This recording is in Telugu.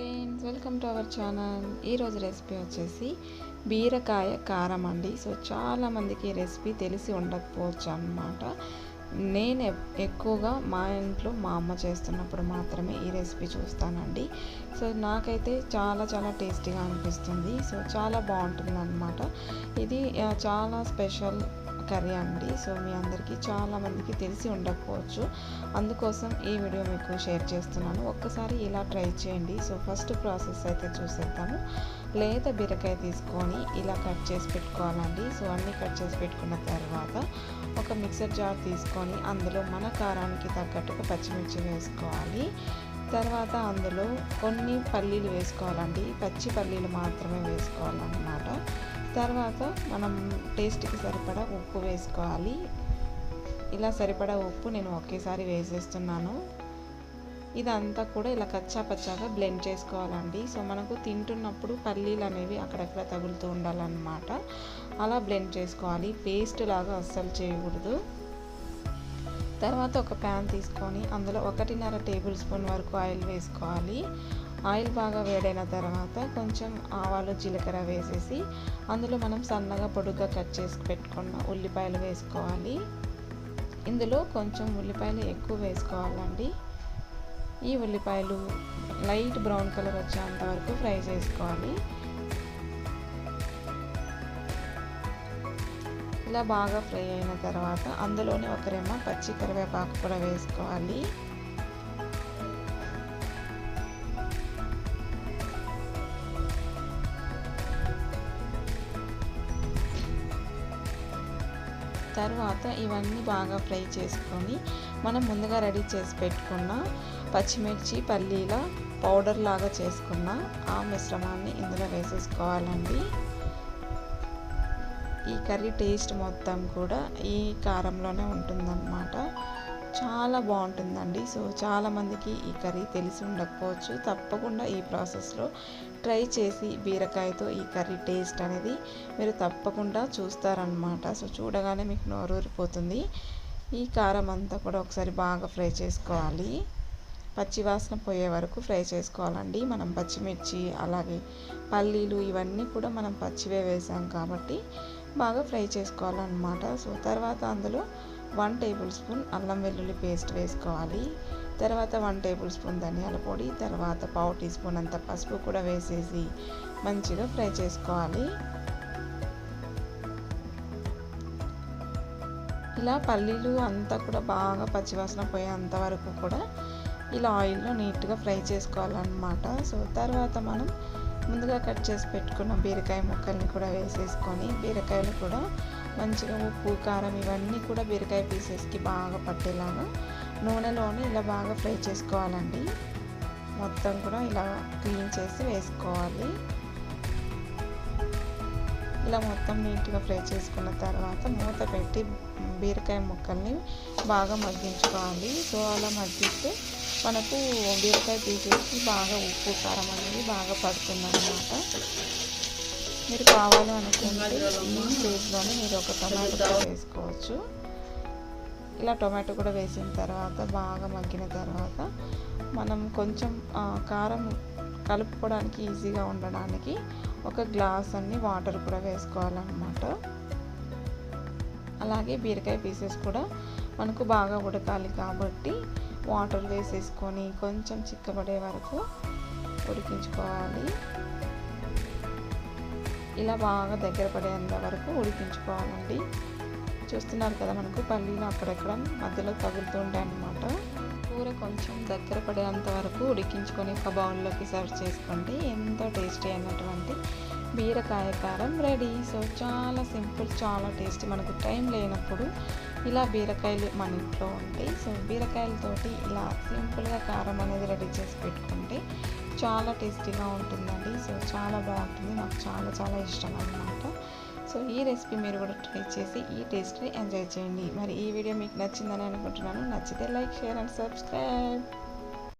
Friends welcome to our channel. ఈరోజు రెసిపీ వచ్చేసి బీరకాయ కారం అండి. సో చాలామందికి ఈ రెసిపీ తెలిసి ఉండకపోవచ్చు అనమాట నేను ఎక్కువగా మా ఇంట్లో మా అమ్మ చేస్తున్నప్పుడు మాత్రమే ఈ రెసిపీ చూస్తానండి. సో నాకైతే చాలా చాలా టేస్టీగా అనిపిస్తుంది. సో చాలా బాగుంటుంది అనమాట ఇది చాలా స్పెషల్ కర్రీ అండి. సో మీ అందరికీ చాలామందికి తెలిసి ఉండకపోవచ్చు. అందుకోసం ఈ వీడియో మీకు షేర్ చేస్తున్నాను. ఒక్కసారి ఇలా ట్రై చేయండి. సో ఫస్ట్ ప్రాసెస్ అయితే చూసేద్దాము. లేత బీరకాయ తీసుకొని ఇలా కట్ చేసి పెట్టుకోవాలండి. సో అన్నీ కట్ చేసి పెట్టుకున్న తర్వాత ఒక మిక్సర్ జార్ తీసుకొని అందులో మన కారానికి తగ్గట్టుగా పచ్చిమిర్చి వేసుకోవాలి. తర్వాత అందులో కొన్ని పల్లీలు వేసుకోవాలండి. పచ్చి పల్లీలు మాత్రమే వేసుకోవాలన్నమాట. తర్వాత మనం టేస్ట్కి సరిపడా ఉప్పు వేసుకోవాలి. ఇలా సరిపడా ఉప్పు నేను ఒకేసారి వేసేస్తున్నాను. ఇదంతా కూడా ఇలా కచ్చా పచ్చాగా బ్లెండ్ చేసుకోవాలండి. సో మనకు తింటున్నప్పుడు పల్లీలు అనేవి అక్కడక్కడ తగులుతూ ఉండాలన్నమాట. అలా బ్లెండ్ చేసుకోవాలి. పేస్ట్ లాగా అస్సలు చేయకూడదు. తర్వాత ఒక ప్యాన్ తీసుకొని అందులో ఒకటిన్నర టేబుల్ స్పూన్ వరకు ఆయిల్ వేసుకోవాలి. ఆయిల్ బాగా వేడైన తర్వాత కొంచెం ఆవాలు జీలకర్ర వేసేసి అందులో మనం సన్నగా పొడుగ్గా కట్ చేసి పెట్టుకున్న ఉల్లిపాయలు వేసుకోవాలి. ఇందులో కొంచెం ఉల్లిపాయలు ఎక్కువ వేసుకోవాలండి. ఈ ఉల్లిపాయలు లైట్ బ్రౌన్ కలర్ వచ్చేంత వరకు ఫ్రై చేసుకోవాలి. ఇలా బాగా ఫ్రై అయిన తర్వాత అందులోనే ఒక రెమ్మ పచ్చి కరివేపాకు కూడా వేసుకోవాలి. తర్వాత ఇవన్నీ బాగా ఫ్రై చేసుకొని మనం ముందుగా రెడీ చేసి పెట్టుకున్న పచ్చిమిర్చి పల్లీల పౌడర్ లాగా చేసుకున్న ఆ మిశ్రమాన్ని ఇందులో వేసేసుకోవాలండి. ఈ కర్రీ టేస్ట్ మొత్తం కూడా ఈ కారంలోనే ఉంటుందన్నమాట. చాలా బాగుంటుందండి. సో చాలామందికి ఈ కర్రీ తెలిసి ఉండకపోవచ్చు. తప్పకుండా ఈ ప్రాసెస్లో ట్రై చేసి బీరకాయతో ఈ కర్రీ టేస్ట్ అనేది మీరు తప్పకుండా చూస్తారనమాట సో చూడగానే మీకు నోరూరిపోతుంది ఈ కారం అంతా కూడా ఒకసారి బాగా ఫ్రై చేసుకోవాలి. పచ్చివాసన పోయే వరకు ఫ్రై చేసుకోవాలండి. మనం పచ్చిమిర్చి అలాగే పల్లీలు ఇవన్నీ కూడా మనం పచ్చివే వేసాం కాబట్టి బాగా ఫ్రై చేసుకోవాలన్నమాట. సో తర్వాత అందులో వన్ టేబుల్ స్పూన్ అల్లం వెల్లుల్లి పేస్ట్ వేసుకోవాలి. తర్వాత వన్ టేబుల్ స్పూన్ ధనియాల పొడి తర్వాత పావు టీ స్పూన్ అంత పసుపు కూడా వేసేసి మంచిగా ఫ్రై చేసుకోవాలి. ఇలా పల్లీలు అంతా కూడా బాగా పచ్చివాసన పోయేంత వరకు కూడా ఇలా ఆయిల్లో నీట్గా ఫ్రై చేసుకోవాలన్నమాట. సో తర్వాత మనం ముందుగా కట్ చేసి పెట్టుకున్న బీరకాయ ముక్కల్ని కూడా వేసేసుకొని బీరకాయలు కూడా మంచిగా ఉప్పు కారం ఇవన్నీ కూడా బీరకాయ పీసెస్కి బాగా పట్టేలాగా నూనెలోనే ఇలా బాగా ఫ్రై చేసుకోవాలండి. మొత్తం కూడా ఇలా క్లీన్ చేసి వేసుకోవాలి. ఇలా మొత్తం నీట్గా ఫ్రై చేసుకున్న తర్వాత మూత పెట్టి బీరకాయ ముక్కల్ని బాగా మగ్గించుకోవాలి. సో అలా మగ్గిస్తే మనకు బీరకాయ పీసెస్కి బాగా ఉప్పు కారం అనేది బాగా పడుతుంది అన్నమాట మీరు కావాలి అనుకుంటే ఈ స్టేజ్లోనే మీరు ఒక టొమాటో కూడా వేసుకోవచ్చు. ఇలా టొమాటో కూడా వేసిన తర్వాత బాగా మగ్గిన తర్వాత మనం కొంచెం కారం కలుపుకోవడానికి ఈజీగా ఉండడానికి ఒక గ్లాస్ అన్ని వాటర్ కూడా వేసుకోవాలన్నమాట. అలాగే బీరకాయ పీసెస్ కూడా మనకు బాగా ఉడకాలి కాబట్టి వాటర్ వేసేసుకొని కొంచెం చిక్కబడే వరకు ఉడికించుకోవాలి. ఇలా బాగా దగ్గర పడేంత వరకు ఉడికించుకోవాలండి. చూస్తున్నారు కదా మనకు పల్లీలు అక్కడక్కడ మధ్యలో తగులుతూ ఉంటాయి అన్నమాట. కూర కొంచెం దగ్గర పడేంత వరకు ఉడికించుకొని ఒక బౌల్లోకి సర్వ్ చేసుకోండి. ఎంతో టేస్టీ అయినటువంటి బీరకాయ కారం రెడీ. సో చాలా సింపుల్ చాలా టేస్టీ. మనకు టైం లేనప్పుడు ఇలా బీరకాయలు మన ఇంట్లో ఉంటాయి. సో బీరకాయలతోటి ఇలా సింపుల్గా కారం అనేది రెడీ చేసి పెట్టుకుంటే చాలా టేస్టీగా ఉంటుందండి. సో చాలా బాగుంటుంది. నాకు చాలా చాలా ఇష్టం అనమాట సో ఈ రెసిపీ మీరు కూడా ట్రై చేసి ఈ టేస్ట్ని ఎంజాయ్ చేయండి. మరి ఈ వీడియో మీకు నచ్చిందని అనుకుంటున్నాను. నచ్చితే లైక్ షేర్ అండ్ సబ్స్క్రైబ్.